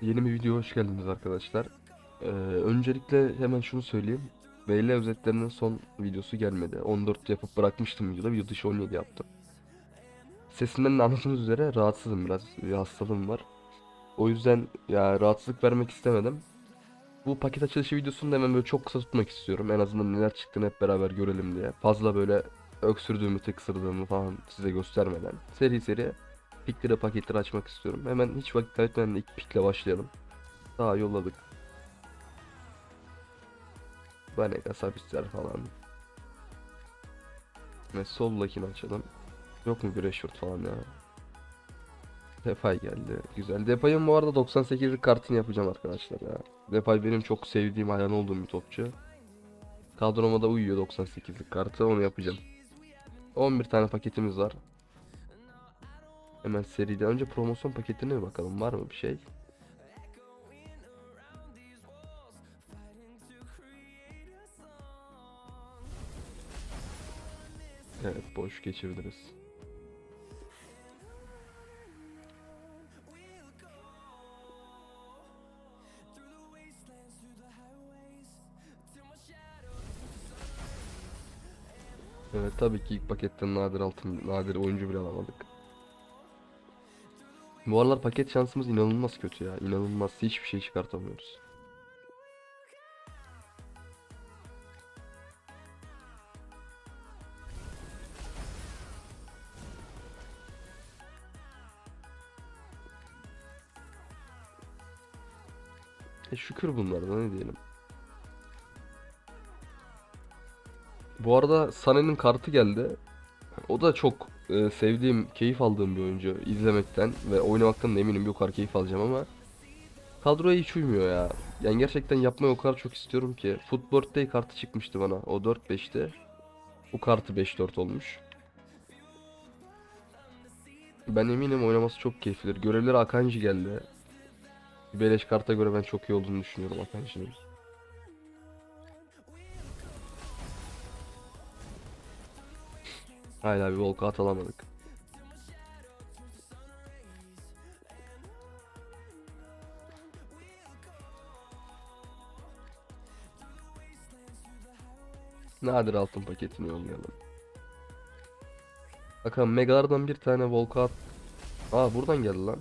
Yeni bir video hoş geldiniz arkadaşlar. Ee, öncelikle hemen şunu söyleyeyim. VL özetlerinin son videosu gelmedi. 14 yapıp bırakmıştım videoda. Video dışı 17 yaptım. Sesimden de anladığınız üzere rahatsızım biraz. Bir hastalığım var. O yüzden ya rahatsızlık vermek istemedim. Bu paket açılışı videosunu da hemen böyle çok kısa tutmak istiyorum. En azından neler çıktığını hep beraber görelim diye. Fazla böyle öksürdüğümü, tıksırdığımı falan size göstermeden. Seri seri pikleri paketleri açmak istiyorum. Hemen hiç vakit kaybetmeden ilk pikle başlayalım. Daha yolladık. Vanegas hapisler falan. Ve soldakini açalım. Yok mu bir Rashford falan ya? Depay geldi. Güzel. Depay'ın bu arada 98'lik kartını yapacağım arkadaşlar ya. Depay benim çok sevdiğim, hayran olduğum bir topçu. Kadroma da uyuyor 98'lik kartı. Onu yapacağım. 11 tane paketimiz var. Hemen seriden önce promosyon paketine bakalım. Var mı bir şey? Evet boş geçebiliriz. Evet tabii ki ilk paketten nadir altın, nadir oyuncu bile alamadık. Bu aralar paket şansımız inanılmaz kötü ya. İnanılmaz. Hiçbir şey çıkartamıyoruz. E şükür bunlara ne diyelim. Bu arada Sané'nin kartı geldi. O da çok e, sevdiğim, keyif aldığım bir oyuncu izlemekten ve oynamaktan da eminim bir o keyif alacağım ama kadroya hiç uymuyor ya. Yani gerçekten yapmayı o kadar çok istiyorum ki. Football Day kartı çıkmıştı bana. O 4-5'ti. Bu kartı 5-4 olmuş. Ben eminim oynaması çok keyiflidir. Görevleri Akanji geldi. Beleş karta göre ben çok iyi olduğunu düşünüyorum Akanji'nin. Hala bir walkout alamadık. Nadir altın paketini yollayalım. Bakalım megalardan bir tane walkout. Aa buradan geldi lan.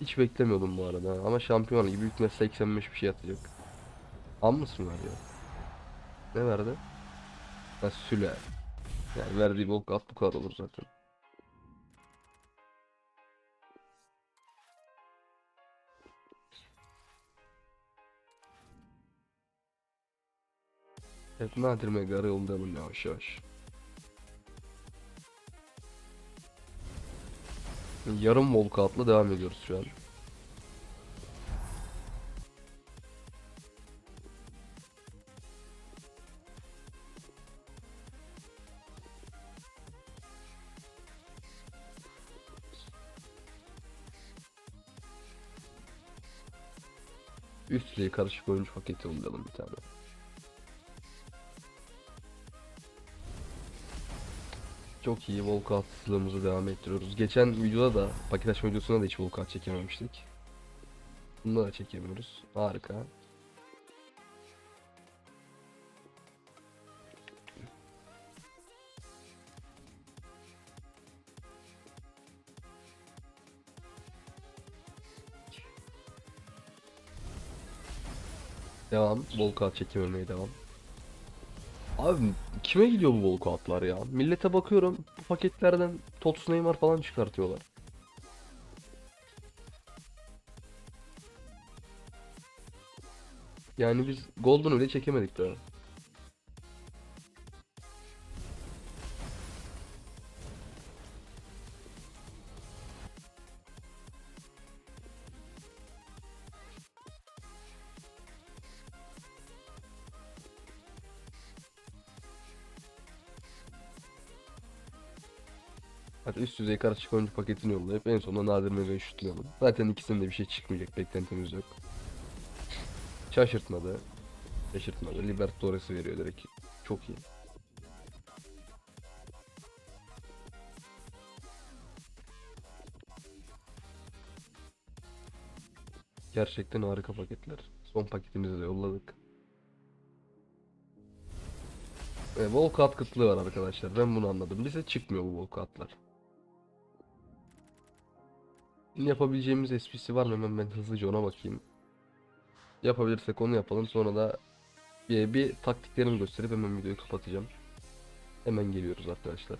Hiç beklemiyordum bu arada ama şampiyon gibi ihtimalle 85 bir şey atacak. Am mısın var ya? Ne verdi? Ha Süle. Yani verdiği walkout bu kadar olur zaten. Hep nadir mega yollayalım yavaş yavaş. Yarım walkout'la devam ediyoruz şu an. Üstlüğe karışık oyuncu paketi yollayalım bir tane. Çok iyi walkouts'lığımızı devam ettiriyoruz. Geçen videoda da paket açma videosunda da hiç walkout çekememiştik. Bunda da çekemiyoruz. Harika. Devam. Walkout çekememeye devam. Abi kime gidiyor bu walkoutlar ya? Millete bakıyorum bu paketlerden Tots Neymar falan çıkartıyorlar. Yani biz Golden bile çekemedik daha. Hadi üst düzey karışık oyuncu paketini yollayıp en sonunda Nadir Mega'yı şutlayalım. Zaten ikisinde bir şey çıkmayacak beklentimiz yok. Şaşırtmadı. Şaşırtmadı. Libertadores'i veriyor direkt. Çok iyi. Gerçekten harika paketler. Son paketimizi de yolladık. E, Volkat kıtlığı var arkadaşlar. Ben bunu anladım. Bize çıkmıyor bu Volkatlar. Yapabileceğimiz esprisi var mı? Hemen ben hızlıca ona bakayım. Yapabilirsek onu yapalım. Sonra da bir, bir taktiklerimi gösterip hemen videoyu kapatacağım. Hemen geliyoruz arkadaşlar.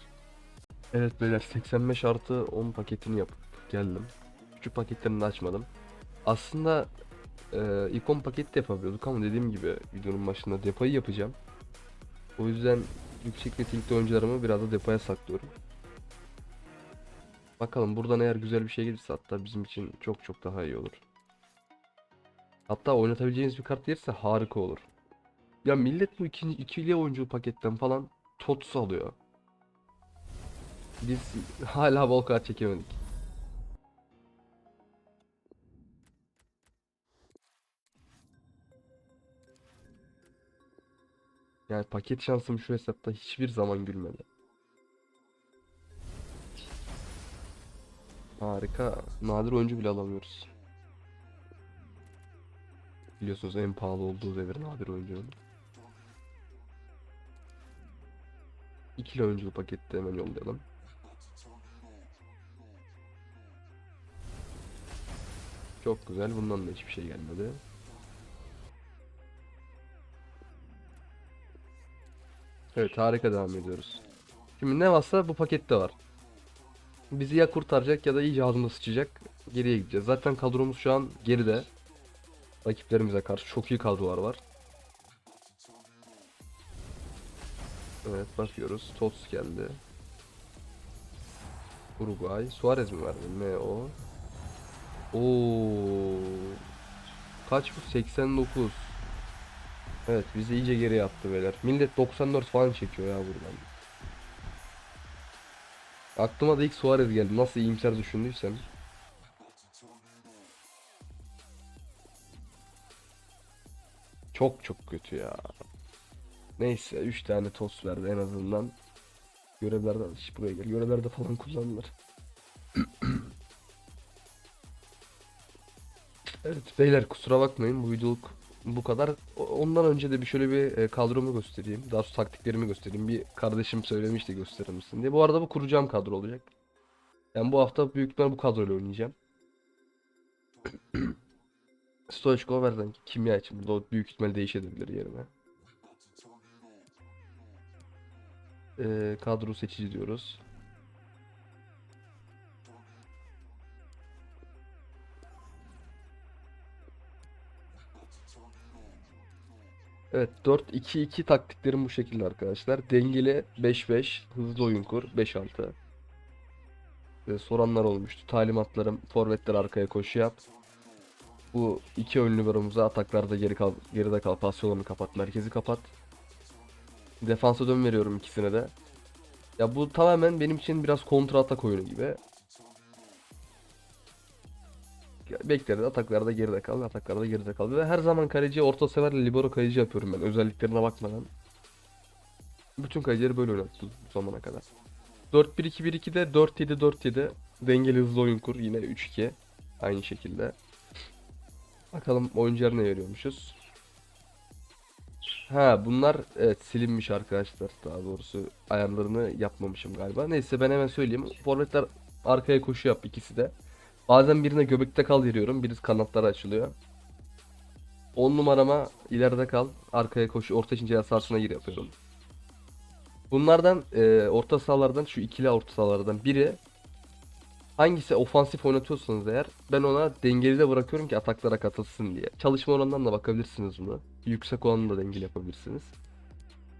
Evet beyler 85 artı 10 paketini yapıp geldim. Küçük paketlerini açmadım. Aslında e, ikon paket de yapabiliyorduk ama dediğim gibi videonun başında depoyu yapacağım. O yüzden yüksek ratingli oyuncularımı biraz da depoya saklıyorum. Bakalım buradan eğer güzel bir şey gelirse hatta bizim için çok çok daha iyi olur. Hatta oynatabileceğiniz bir kart gelirse harika olur. Ya millet bu ikinci ikili oyuncu paketten falan TOTS alıyor. Biz hala Volkart çekemedik. Yani paket şansım şu hesapta hiçbir zaman gülmedi. Harika. Nadir oyuncu bile alamıyoruz. Biliyorsunuz en pahalı olduğu devir nadir oyuncunun. İkili oyunculu pakette hemen yollayalım. Çok güzel. Bundan da hiçbir şey gelmedi. Evet harika devam ediyoruz. Şimdi ne varsa bu pakette var. Bizi ya kurtaracak ya da iyice ağzına sıçacak. Geriye gideceğiz. Zaten kadromuz şu an geride. Rakiplerimize karşı çok iyi kadrolar var. Evet bakıyoruz. Tots geldi. Uruguay. Suarez mi verdi? Ne o? Oo. Kaç bu? 89. Evet bizi iyice geriye attı beyler. Millet 94 falan çekiyor ya buradan. Aklıma da ilk Suarez geldi. Nasıl iyimser düşündüysem. Çok çok kötü ya. Neyse 3 tane tost verdi en azından. Görevlerde Şş, buraya gel. Görevlerde falan kullanılır. Evet beyler kusura bakmayın bu videoluk bu kadar. Ondan önce de bir şöyle bir e, kadromu göstereyim. Daha sonra taktiklerimi göstereyim. Bir kardeşim söylemişti gösterir misin diye. Bu arada bu kuracağım kadro olacak. Yani bu hafta büyük ihtimal bu kadroyla oynayacağım. Stoichkov verden kimya için. Bu da büyük ihtimal değişebilir yerine. Ee, kadro seçici diyoruz. Evet 4-2-2 taktiklerim bu şekilde arkadaşlar. Dengeli 5-5, hızlı oyun kur 5-6. Ee, soranlar olmuştu. Talimatlarım forvetler arkaya koşu yap. Bu iki ön liberomuza ataklarda geri kal, geride kal, pas yolunu kapat, merkezi kapat. Defansa dön veriyorum ikisine de. Ya bu tamamen benim için biraz kontra atak oyunu gibi. Ya Bekleriz ataklarda geride kal, ataklarda geride kal. Ve her zaman kaleci orta severle libero kaleci yapıyorum ben özelliklerine bakmadan. Bütün kalecileri böyle oynattım bu zamana kadar. 4-1-2-1-2'de 4-7-4-7 dengeli hızlı oyun kur yine 3-2 aynı şekilde. Bakalım oyuncular ne veriyormuşuz. Ha bunlar evet silinmiş arkadaşlar daha doğrusu ayarlarını yapmamışım galiba. Neyse ben hemen söyleyeyim. Forvetler arkaya koşu yap ikisi de. Bazen birine göbekte kal veriyorum. Birisi kanatlara açılıyor. 10 numarama ileride kal. Arkaya koşu orta için ceza sahasına gir yapıyorum. Bunlardan e, orta sahalardan şu ikili orta sahalardan biri hangisi ofansif oynatıyorsanız eğer ben ona dengeli de bırakıyorum ki ataklara katılsın diye. Çalışma oranından da bakabilirsiniz bunu. Yüksek olanı da dengeli yapabilirsiniz.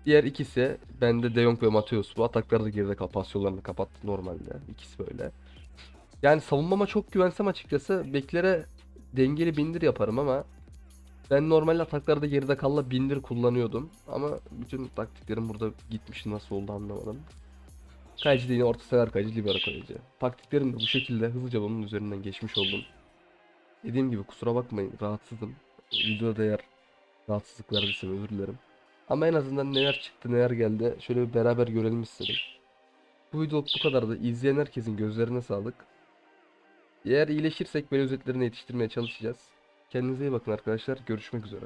Diğer ikisi bende De Jong ve Mateus bu atakları da geride kal pas kapattı normalde. İkisi böyle. Yani savunmama çok güvensem açıkçası beklere dengeli bindir yaparım ama ben normalde ataklarda geride kalla bindir kullanıyordum ama bütün taktiklerim burada gitmiş nasıl oldu anlamadım. Kaleci de yine orta sever kaleci, libero kaleci. Taktiklerim de bu şekilde hızlıca bunun üzerinden geçmiş oldum. Dediğim gibi kusura bakmayın rahatsızım. Videoda eğer rahatsızlık verdiysem özür dilerim. Ama en azından neler çıktı neler geldi şöyle bir beraber görelim istedim. Bu video bu kadar da izleyen herkesin gözlerine sağlık. Eğer iyileşirsek böyle özetlerini yetiştirmeye çalışacağız. Kendinize iyi bakın arkadaşlar. Görüşmek üzere.